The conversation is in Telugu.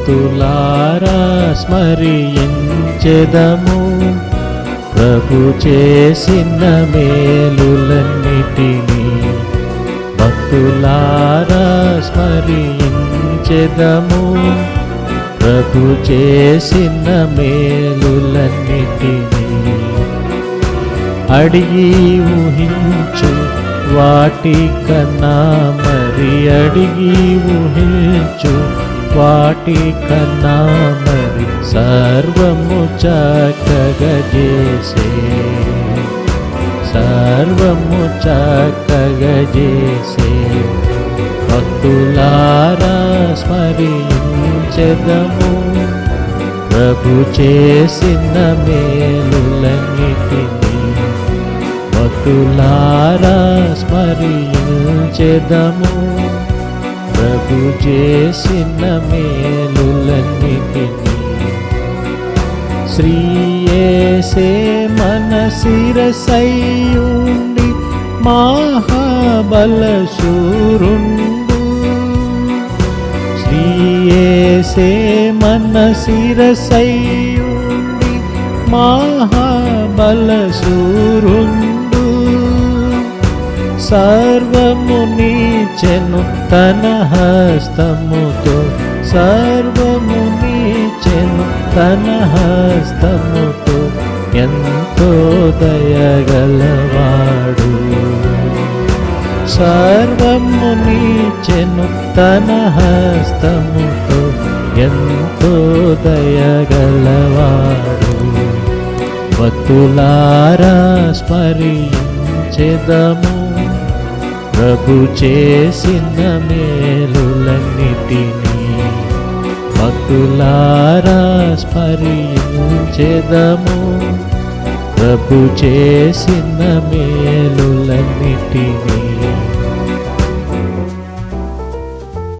భక్తులారా స్మరించెదము. ప్రభు చేసిన మేలులన్నిటినీ భక్తులారా స్మరించెదము. ప్రభు చేసిన మేలులన్నిటినీ అడిగి ఊహించు వాటి కన్నా మరి అడిగి ఊహించు. వాటి కన్నా మరి సర్వము చక్కగా చేసే సర్వము చక్కగా చేసే భక్తులారా స్మరించదము. ప్రభు చేసిన మేలులన్నిటినీ భక్తులారా స్మరించదము. చేసిన మేలులన్నిటినీ శ్రీయేసే మన శిరసయ్యుండి మహాబలశూరుండు. శ్రీయేసే మన శిరసయ్యుండి మహాబలశూరుండు. సర్వము చెను తన హస్తముతో సర్వము నీచెను తన హస్తముతో. ఎంతో దయగలవాడు. సర్వము నీచెను తన హస్తముతో ఎంతో దయగలవాడు. భక్తులారా స్మరించెదము ప్రభు చేసిన మేలులన్నిటినీ భక్తులారా స్మరించెదము. ప్రభు చేసిన మేలు